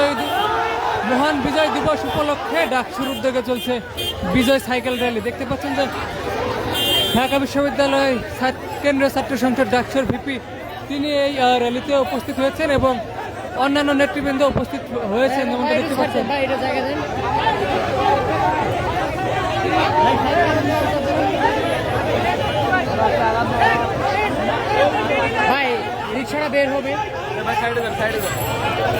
বিজয় মহান বিজয় দিবস উপলক্ষে ডাকসুর উদ্যোগে চলছে বিজয় সাইকেল র্যালি। দেখতে পাচ্ছেন যে ঢাকা বিশ্ববিদ্যালয় কেন্দ্রীয় ছাত্র সংসদ ডাকসুর ভিপি তিনি এই র্যালিতে উপস্থিত হয়েছেন এবং অন্যান্য নেতৃবৃন্দ উপস্থিত হয়েছেন যেমনটা দেখতে পাচ্ছেন। ভাই রিক্সাটা বের হবে। ভোট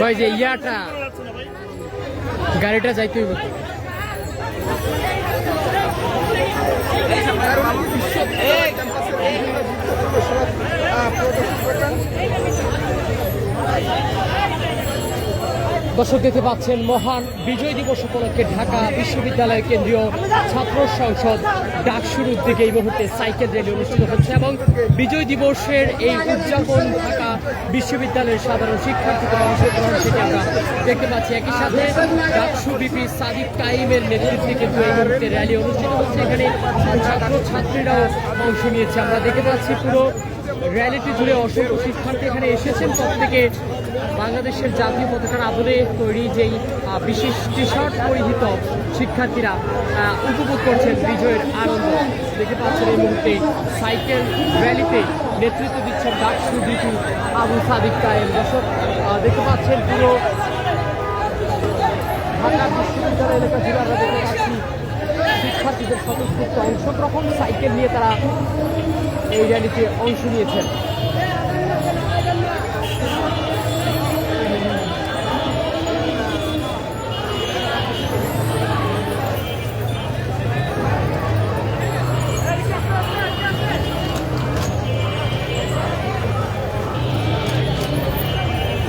ভাই যে ইয়াটা গাড়িটা যাইতে হইব তো। দর্শক দেখতে পাচ্ছেন, মহান বিজয় দিবস উপলক্ষে ঢাকা বিশ্ববিদ্যালয় কেন্দ্রীয় ছাত্র সংসদ ডাক শুরুর দিকে এই মুহূর্তে সাইকেল র্যালি অনুষ্ঠিত হচ্ছে এবং বিজয় দিবসের এই উদযাপন ঢাকা বিশ্ববিদ্যালয়ের সাধারণ শিক্ষার্থীদের অংশগ্রহণ থেকে আমরা দেখতে পাচ্ছি একই সাথে ডাকসু বিপি সাদিক কাইমের নেতৃত্বে কিন্তু এই মুহূর্তে র্যালি অনুষ্ঠিত হচ্ছে। এখানে ছাত্র ছাত্রীরাও অংশ নিয়েছে। আমরা দেখতে পাচ্ছি পুরো র্যালিটি জুড়ে অসংখ্য শিক্ষার্থী এখানে এসেছেন। প্রত্যেকে বাংলাদেশের জাতীয় পতাকার আদলে তৈরি যেই বিশেষ টি শার্ট পরিহিত শিক্ষার্থীরা উপভোগ করছেন বিজয়ের আনন্দ। দেখতে পাচ্ছেন এই মুহূর্তে সাইকেল র্যালিতে নেতৃত্ব দিচ্ছেন ডাকসু বিপি আবু সাদিক কায়েম দর্শক। আহ, দেখতে পাচ্ছেন পুরো ঢাকা বিশ্ববিদ্যালয় এলাকা জুড়ে দেখতে শিক্ষার্থীদের স্বতঃস্ফূর্ত অংশগ্রহণ সাইকেল নিয়ে তারা এই র্যালিতে অংশ নিয়েছেন।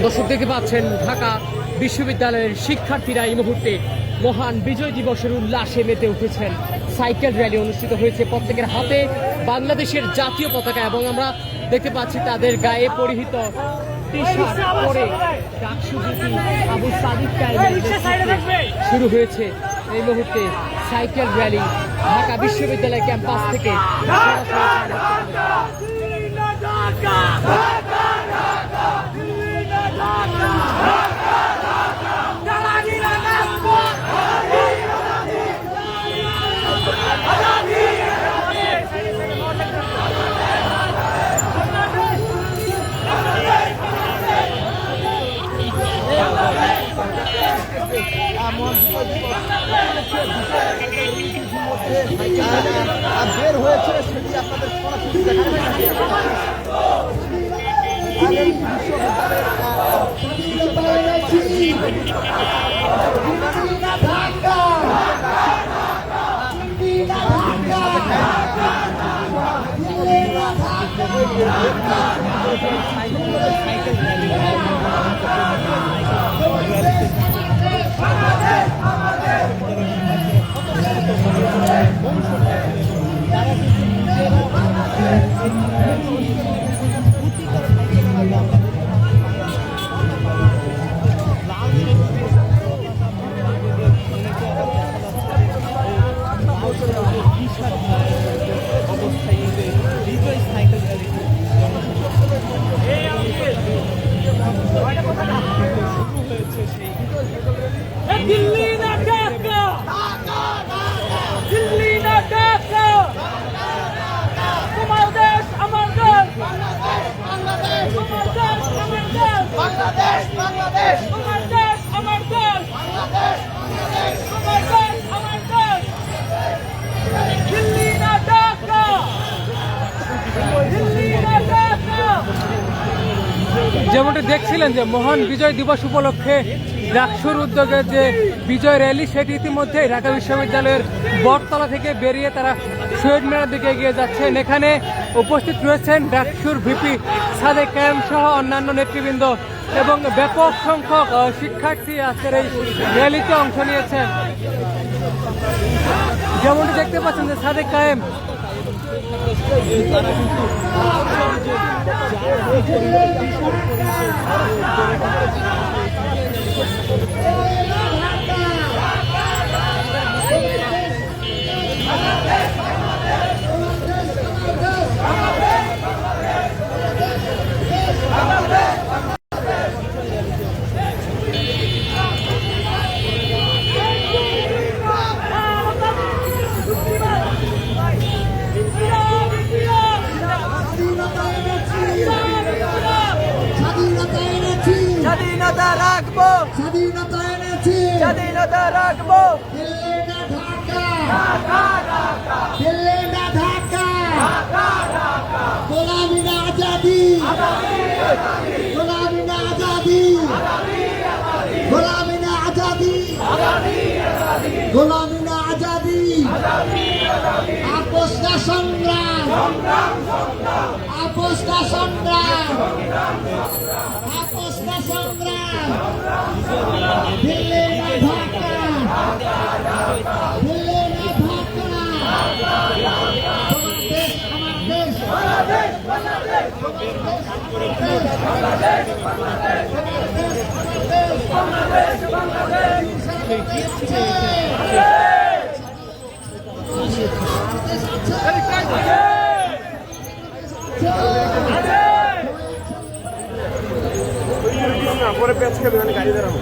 দর্শক দেখতে পাচ্ছেন, ঢাকা বিশ্ববিদ্যালয়ের শিক্ষার্থীরা এই মুহূর্তে মহান বিজয় দিবসের উল্লাসে মেতে উঠেছেন সাইকেল র্যালি অনুষ্ঠিত হয়েছে প্রত্যেকের হাতে বাংলাদেশের জাতীয় পতাকা এবং আমরা দেখতে পাচ্ছি তাদের গায়ে পরিহিত পরে আবু সাদিক শুরু হয়েছে এই মুহূর্তে সাইকেল র্যালি ঢাকা বিশ্ববিদ্যালয় ক্যাম্পাস থেকে সরাসরি আর বের হয়েছে সেটি আপনাদের সরাসরি দেখানো দিল্লি না ঢাকা দিল্লি না ঢাকা তোমার দেশ আমার দেশ তোমার দেশ আমার দেশ বাংলাদেশ বাংলাদেশ যেমনটি দেখছিলেন যে মহান বিজয় দিবস উপলক্ষে ডাকসুর উদ্যোগে যে বিজয় র্যালি, সেটি ইতিমধ্যেই ঢাকা বিশ্ববিদ্যালয়ের বটতলা থেকে বেরিয়ে তারা শহীদ মিনার দিকে এগিয়ে যাচ্ছেন। এখানে উপস্থিত রয়েছেন ডাকসুর ভিপি সাদেক কায়েম সহ অন্যান্য নেতৃবৃন্দ এবং ব্যাপক সংখ্যক শিক্ষার্থী আজকের এই র্যালিতে অংশ নিয়েছেন। যেমনটি দেখতে পাচ্ছেন যে সাদেক কায়েম স্বাধীনতা স্বাধীনতা রাখব। স্বাধীনতা এনেছি। স্বাধীনতা রাখব। দিল্লি না ঢাকা দিল্লি না ঢাকা। গোলামি না আজাদি। গোলামি না আজাদি। গোলামি না আজাদি। গোলামি না আজাদি। আপোষ না সংগ্রাম আপোষ না সংগ্রাম। আপোষ দেশ পরে পেঁচ খাবে গাড়ি দাঁড়াবো